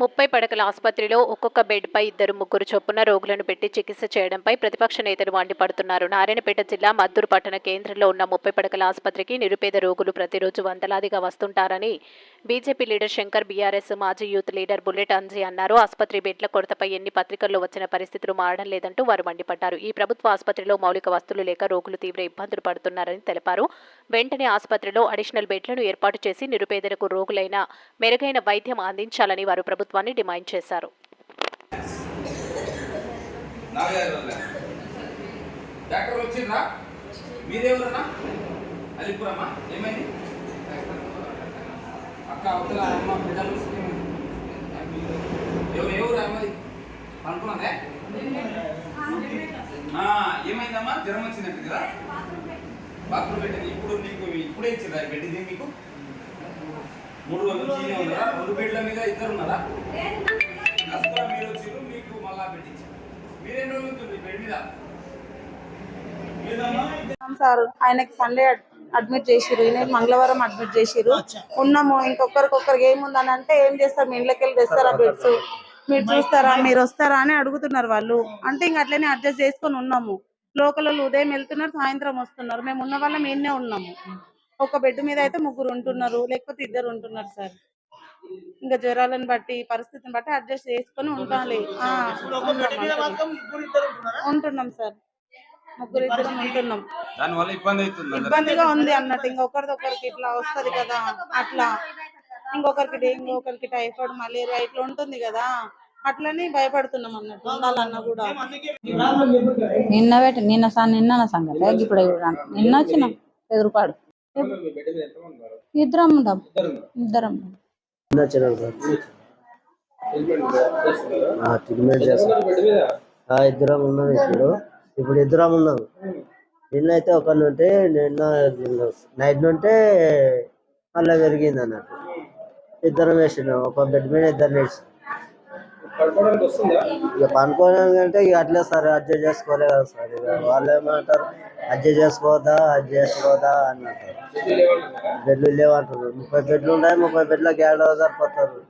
ముప్పై పడకల ఆసుపత్రిలో ఒక్కొక్క బెడ్పై ఇద్దరు ముగ్గురు చొప్పున రోగులను పెట్టి చికిత్స చేయడంపై ప్రతిపక్ష నేతలు మండిపడుతున్నారు. నారాయణపేట జిల్లా మద్దూరు పట్టణ కేంద్రంలో ఉన్న ముప్పై పడకల ఆసుపత్రికి నిరుపేద రోగులు ప్రతిరోజు వందలాదిగా వస్తుంటారని బీజేపీ లీడర్ శంకర్ బీఆర్ఎస్ మాజీ యూత్ లీడర్ బుల్లెట్ అంజీ అన్నారు. ఆసుపత్రి బెడ్ల కొరతపై ఎన్ని పత్రికల్లో వచ్చిన పరిస్థితులు మారడం లేదంటూ వారు మండిపడ్డారు. ఈ ప్రభుత్వ ఆసుపత్రిలో మౌలిక వస్తువులు లేక రోగులు తీవ్ర ఇబ్బందులు పడుతున్నారని తెలిపారు. వెంటనే ఆసుపత్రిలో అడిషనల్ బెడ్లను ఏర్పాటు చేసి నిరుపేదలకు రోగులైన మెరుగైన వైద్యం అందించాలని వారు ప్రభుత్వాన్ని డిమాండ్ చేశారు. డాక్టర్ వచ్చిందా మీరెవరన్నా? అలిపురమ్మా ఏమైంది? అక్క అవతల అమ్మ బిడ్డలు ఎవరు అమ్మది అనుకున్నదే ఆ, ఏమైందమ్మా? జ్వరం వచ్చినట్టు కదా. బాత్రూమ్ పెట్టింది. ఇప్పుడు నీకు ఇప్పుడే ఇచ్చిందా పెట్టింది మీకు? మూడు వందలు చీనే ఉన్నారా రెండు బెడ్ల మీద ఇద్దరు ఉన్నారా? అసలు మీరు వచ్చిర్రు మీకు మళ్ళా పెట్టించారు మీరేం రోజులు బెడ్ మీద? సార్ ఆయనకి సండే అడ్మిట్ ఈయన మంగళవారం అడ్మిట్ చేసిర్రు. ఉన్నాము. ఇంకొకరికొకరికి ఏముందని అంటే ఏం చేస్తారు? మీ ఇంట్లోకి వెళ్ళి తెస్తారా బెడ్స్ మీరు చూస్తారా? మీరు వస్తారా అని అడుగుతున్నారు వాళ్ళు. అంటే ఇంక అట్లనే అడ్జస్ట్ చేసుకొని ఉన్నాము. లోకల్ ఉదయం వెళ్తున్నారు సాయంత్రం వస్తున్నారు. మేము ఉన్న వాళ్ళం ఈయనే ఉన్నాము. ఒక బెడ్ మీద అయితే ముగ్గురు ఉంటున్నారు. లేకపోతే ఇద్దరు ఉంటున్నారు సార్. ఇంకా జ్వరాలను బట్టి పరిస్థితిని బట్టి అడ్జస్ట్ చేసుకొని ఉండాలి. ఉంటున్నాం సార్. ముగ్గురు ఇద్దరం ఉంటున్నాం. దానివల్ల ఇబ్బంది అవుతుంది అందరికి. ఇబ్బందిగా ఉంది అన్నట్టు. ఇంకొకరిదొకరికి ఇట్లా వస్తది కదా అట్లా. ఇంకొకరికి డెంగ్యూ ఒకరికి టైఫాయిడ్ మలేరియా ఇట్లా ఉంటుంది కదా అట్లని భయపడుతున్నాం అన్నట్టు. ఉండాలన్నా కూడా. నిన్న పెట్టి నిన్న సా నిన్న సంగతి. ఇప్పుడు. నిన్న వచ్చిన ఎదురుపాడు. ఇద్దరం ఉండం. ఇద్దరం ఇద్దరం ఉన్నాం ఇప్పుడు. ఇప్పుడు ఇద్దరం ఉన్నాం నిన్న అయితే ఒకరిని ఉంటే నిన్న నైట్ నుంటే మళ్ళీ పెరిగింది అన్నట్టు. ఇద్దరం వేసినాం. ఒక బెడ్ మీద ఇద్దరు వేసి ఇక పనుకోవడానికి అంటే ఇక అట్లే సార్ అడ్జస్ట్ చేసుకోలే కదా సార్. ఇక వాళ్ళు ఏమంటారు? అడ్జస్ట్ చేసుకోవద్దా? అడ్జస్ట్ చేసుకోవద్దా? అని అంటారు బెడ్లు లేవంటారు ముప్పై బెడ్లు ఉన్నాయి ముప్పై బెడ్లకి ఏడవ సరిపోతారు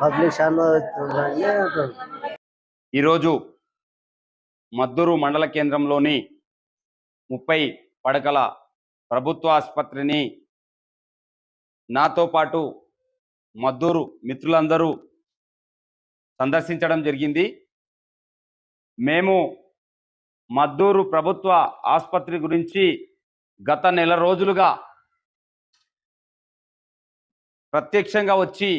పబ్లిక్ షాన్ అంటారు ఈరోజు మద్దూరు మండల కేంద్రంలోని ముప్పై పడకల ప్రభుత్వ ఆసుపత్రిని నాతో పాటు మద్దూరు మిత్రులందరూ సందర్శించడం జరిగింది. మేము మద్దూరు ప్రభుత్వ ఆసుపత్రి గురించి గత నెల రోజులుగా ప్రత్యక్షంగా వచ్చి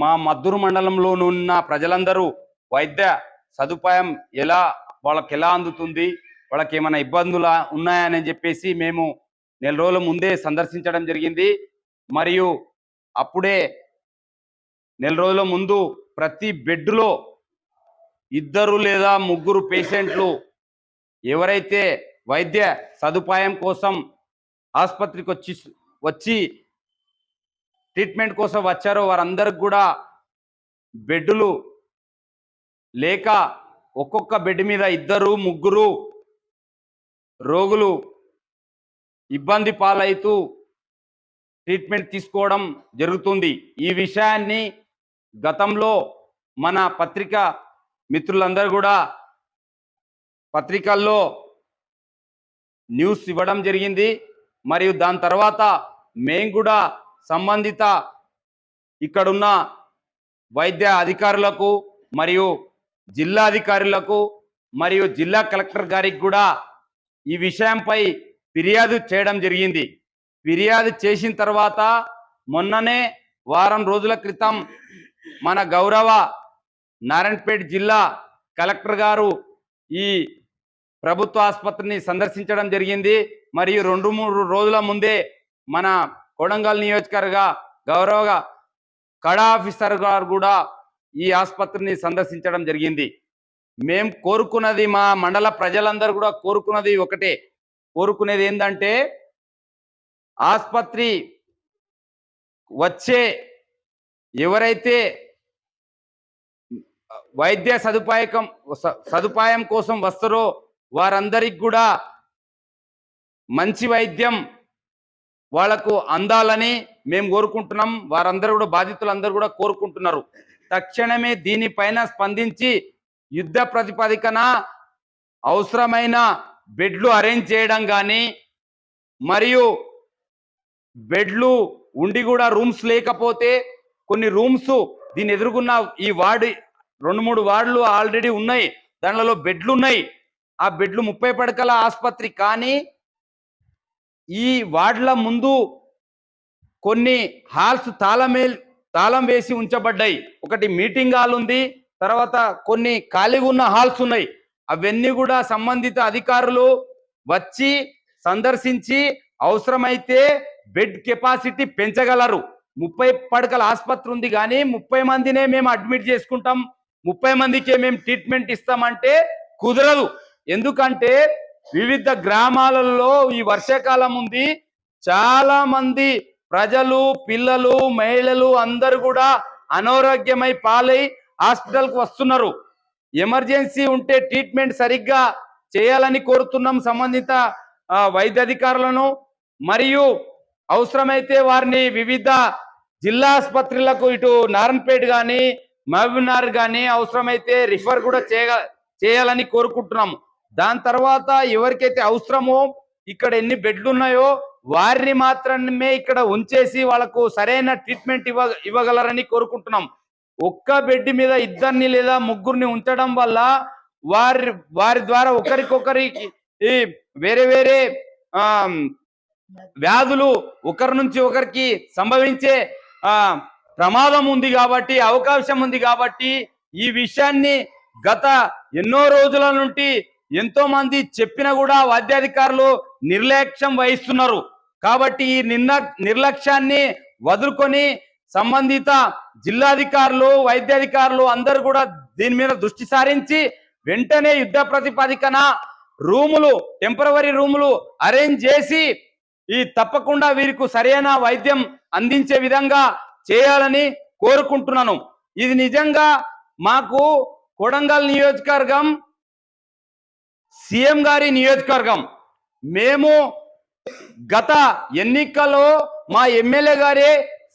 మా మద్దూరు మండలంలోనున్న ప్రజలందరూ వైద్య సదుపాయం ఎలా వాళ్ళకి ఎలా అందుతుంది? వాళ్ళకి ఏమైనా ఇబ్బందులు ఉన్నాయని చెప్పేసి మేము నెల రోజుల ముందే సందర్శించడం జరిగింది. మరియు అప్పుడే నెల రోజుల ముందు ప్రతి బెడ్లో ఇద్దరు లేదా ముగ్గురు పేషెంట్లు ఎవరైతే వైద్య సదుపాయం కోసం ఆసుపత్రికి వచ్చి వచ్చి ట్రీట్మెంట్ కోసం వచ్చారో వారందరికి కూడా బెడ్లు లేక ఒక్కొక్క బెడ్ మీద ఇద్దరు ముగ్గురు రోగులు ఇబ్బంది పాలవుతూ ట్రీట్మెంట్ తీసుకోవడం జరుగుతుంది. ఈ విషయాన్ని గతంలో మన పత్రిక మిత్రులందరూ కూడా పత్రికల్లో న్యూస్ ఇవ్వడం జరిగింది. మరియు దాని తర్వాత మేము కూడా సంబంధిత ఇక్కడున్న వైద్య అధికారులకు మరియు జిల్లా అధికారులకు మరియు జిల్లా కలెక్టర్ గారికి కూడా ఈ విషయంపై ఫిర్యాదు చేయడం జరిగింది. ఫిర్యాదు చేసిన తర్వాత మొన్ననే వారం రోజుల క్రితం మన గౌరవ నారాయణపేట జిల్లా కలెక్టర్ గారు ఈ ప్రభుత్వ ఆసుపత్రిని సందర్శించడం జరిగింది. మరియు రెండు మూడు రోజుల ముందే మన కొడంగల్ నియోజకవర్గ గౌరవ కడా ఆఫీసర్ గారు కూడా ఈ ఆసుపత్రిని సందర్శించడం జరిగింది. మేం కోరుకున్నది మా మండల ప్రజలందరూ కూడా కోరుకున్నది ఒకటే. కోరుకునేది ఏంటంటే ఆసుపత్రి వచ్చే ఎవరైతే వైద్య సదుపాయకం సదుపాయం కోసం వస్తారో వారందరికి కూడా మంచి వైద్యం వాళ్ళకు అందాలని మేము కోరుకుంటున్నాం. వారందరూ కూడా బాధితులందరూ కూడా కోరుకుంటున్నారు. తక్షణమే దీనిపైన స్పందించి యుద్ధ ప్రతిపాదికన అవసరమైన బెడ్లు అరేంజ్ చేయడం కానీ మరియు బెడ్లు ఉండి కూడా రూమ్స్ లేకపోతే కొన్ని రూమ్స్ దీని ఎదుర్కొన్న ఈ వార్డు రెండు మూడు వార్డులు ఆల్రెడీ ఉన్నాయి. దానిలో బెడ్లు ఉన్నాయి ఆ బెడ్లు ముప్పై పడకల ఆసుపత్రి. కానీ ఈ వార్డుల ముందు కొన్ని హాల్స్ తాళమే తాళం వేసి ఉంచబడ్డాయి. ఒకటి మీటింగ్ హాల్ ఉంది. తర్వాత కొన్ని ఖాళీగా ఉన్న హాల్స్ ఉన్నాయి. అవన్నీ కూడా సంబంధిత అధికారులు వచ్చి సందర్శించి అవసరమైతే బెడ్ కెపాసిటీ పెంచగలరు. ముప్పై పడకల ఆసుపత్రి ఉంది కానీ ముప్పై మందినే మేము అడ్మిట్ చేసుకుంటాం. ముప్పై మందికే మేము ట్రీట్మెంట్ ఇస్తామంటే కుదరదు. ఎందుకంటే వివిధ గ్రామాలలో ఈ వర్షాకాలం ఉంది. చాలా మంది ప్రజలు పిల్లలు మహిళలు అందరూ కూడా అనారోగ్యమై పాలై హాస్పిటల్కి వస్తున్నారు. ఎమర్జెన్సీ ఉంటే ట్రీట్మెంట్ సరిగ్గా చేయాలని కోరుతున్నాం సంబంధిత వైద్యాధికారులను మరియు అవసరమైతే వారిని వివిధ జిల్లా ఆసుపత్రులకు ఇటు నారాయణపేట కానీ మహబూబ్నగర్ కానీ అవసరమైతే రిఫర్ కూడా చేయ చేయాలని కోరుకుంటున్నాము. దాని తర్వాత ఎవరికైతే అవసరమో ఇక్కడ ఎన్ని బెడ్లు ఉన్నాయో వారిని మాత్రమే ఇక్కడ ఉంచేసి వాళ్ళకు సరైన ట్రీట్మెంట్ ఇవ్వ ఇవ్వగలరని కోరుకుంటున్నాం. ఒక్క బెడ్ మీద ఇద్దరిని లేదా ముగ్గురిని ఉంచడం వల్ల వారి వారి ద్వారా ఒకరికొకరికి ఈ వేరే వేరే ఆ వ్యాధులు ఒకరి నుంచి ఒకరికి సంభవించే ఆ ప్రమాదం ఉంది కాబట్టి అవకాశం ఉంది కాబట్టి ఈ విషయాన్ని గత ఎన్నో రోజుల నుండి ఎంతో మంది చెప్పినా కూడా వైద్యాధికారులు నిర్లక్ష్యం వహిస్తున్నారు. కాబట్టి ఈ నిన్న నిర్లక్ష్యాన్ని వదులుకొని సంబంధిత జిల్లాధికారులు వైద్యాధికారులు అందరూ కూడా దీని మీద దృష్టి సారించి వెంటనే యుద్ధ ప్రతిపాదికన రూములు టెంపరవరీ రూములు అరేంజ్ చేసి ఈ తప్పకుండా వీరికి సరైన వైద్యం అందించే విధంగా చేయాలని కోరుకుంటున్నాను. ఇది నిజంగా మాకు కొడంగల్ నియోజకవర్గం సీఎం గారి నియోజకవర్గం. మేము గత ఎన్నికల్లో మా ఎమ్మెల్యే గారే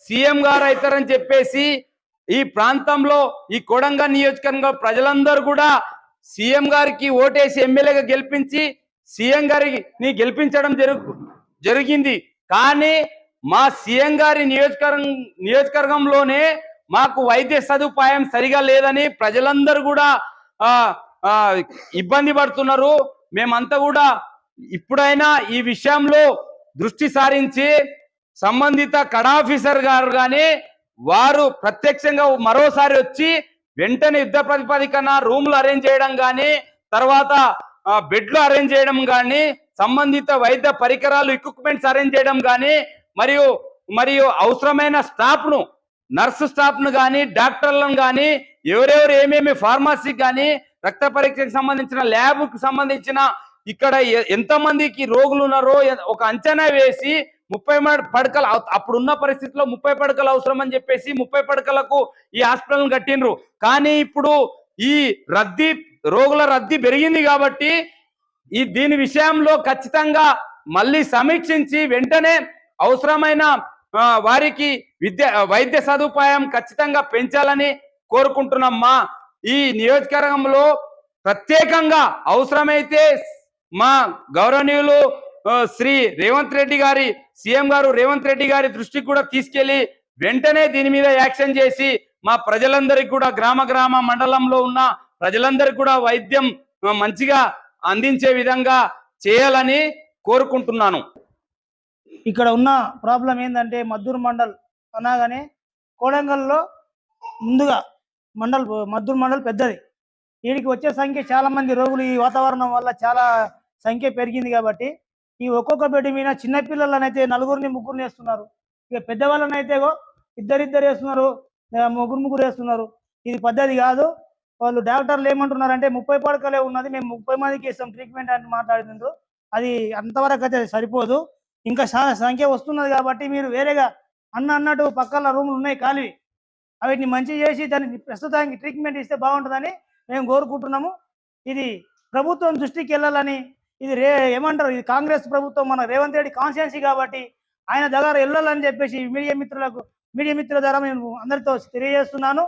సీఎం గారు అవుతారని చెప్పేసి ఈ ప్రాంతంలో ఈ కొడంగ నియోజకవర్గంలో ప్రజలందరూ కూడా సీఎం గారికి ఓటేసి ఎమ్మెల్యేగా గెలిపించి సీఎం గారిని గెలిపించడం జరుగు జరిగింది. కానీ మా సీఎం గారి నియోజకవర్గం నియోజకవర్గంలోనే మాకు వైద్య సదుపాయం సరిగా లేదని ప్రజలందరూ కూడా ఇబ్బంది పడుతున్నారు. మేమంతా కూడా ఇప్పుడైనా ఈ విషయంలో దృష్టి సారించి సంబంధిత కడాఫీసర్ గారు కానీ వారు ప్రత్యక్షంగా మరోసారి వచ్చి వెంటనే యుద్ధ ప్రతిపాదికన రూమ్లు అరేంజ్ చేయడం కానీ తర్వాత బెడ్లు అరేంజ్ చేయడం కానీ సంబంధిత వైద్య పరికరాలు ఎక్విప్మెంట్స్ అరేంజ్ చేయడం కానీ మరియు మరియు అవసరమైన స్టాఫ్ను నర్సు స్టాఫ్ను కానీ డాక్టర్లను కానీ ఎవరెవరు ఏమేమి ఫార్మసీకి కానీ రక్త పరీక్షకు సంబంధించిన ల్యాబ్కు సంబంధించిన ఇక్కడ ఎంతమందికి రోగులు ఉన్నారో ఒక అంచనా వేసి ముప్పై పడకలు అప్- అప్పుడున్న పరిస్థితిలో ముప్పై పడకలు అవసరం అని చెప్పేసి ముప్పై పడకలకు ఈ హాస్పిటల్ కట్టిండ్రు. కానీ ఇప్పుడు ఈ రద్దీ రోగుల రద్దీ పెరిగింది కాబట్టి ఈ దీని విషయంలో ఖచ్చితంగా మళ్ళీ సమీక్షించి వెంటనే అవసరమైన వారికి విద్య వైద్య సదుపాయం ఖచ్చితంగా పెంచాలని కోరుకుంటున్నామ్మా ఈ నియోజకవర్గంలో ప్రత్యేకంగా అవసరమైతే మా గౌరవనీయులు శ్రీ రేవంత్ రెడ్డి గారి సీఎం గారు రేవంత్ రెడ్డి గారి దృష్టికి కూడా తీసుకెళ్ళి వెంటనే దీని మీద యాక్షన్ చేసి మా ప్రజలందరికీ కూడా గ్రామ గ్రామ మండలంలో ఉన్న ప్రజలందరికీ కూడా వైద్యం మంచిగా అందించే విధంగా చేయాలని కోరుకుంటున్నాను. ఇక్కడ ఉన్న ప్రాబ్లం ఏంటంటే మద్దూరు మండల్ అనగానే కోడంగల్లో ముందుగా మండల్ మద్దూరు మండల్ పెద్దది. వీడికి వచ్చే సంఖ్య చాలా మంది రోగులు ఈ వాతావరణం వల్ల చాలా సంఖ్య పెరిగింది కాబట్టి ఈ ఒక్కొక్క బెడ్ మీద చిన్నపిల్లలనైతే నలుగురిని ముగ్గురిని వేస్తున్నారు. ఇక పెద్దవాళ్ళని ఇద్దరిద్దరు వేస్తున్నారు. ముగ్గురు ముగ్గురు వేస్తున్నారు. ఇది పద్ధతి కాదు. వాళ్ళు డాక్టర్లు ఏమంటున్నారంటే ముప్పై పడకలే ఉన్నది మేము ముప్పై మందికి ఇస్తాం ట్రీట్మెంట్ అని మాట్లాడుతుండ్రు అది అంతవరకు అయితే సరిపోదు. ఇంకా చాలా సంఖ్య వస్తున్నది కాబట్టి మీరు వేరేగా అన్న అన్నట్టు పక్కల రూములు ఉన్నాయి ఖాళీ. వాటిని మంచి చేసి దాన్ని ప్రస్తుతానికి ట్రీట్మెంట్ ఇస్తే బాగుంటుందని మేము కోరుకుంటున్నాము. ఇది ప్రభుత్వం దృష్టికి వెళ్ళాలని ఇది రే ఏమంటారు? ఇది కాంగ్రెస్ ప్రభుత్వం మన రేవంత్ రెడ్డి కాన్స్టిట్యున్సీ కాబట్టి ఆయన దగ్గర వెళ్ళాలని చెప్పేసి మీడియా మిత్రులకు మీడియా మిత్రుల ద్వారా నేను అందరితో తెలియజేస్తున్నాను.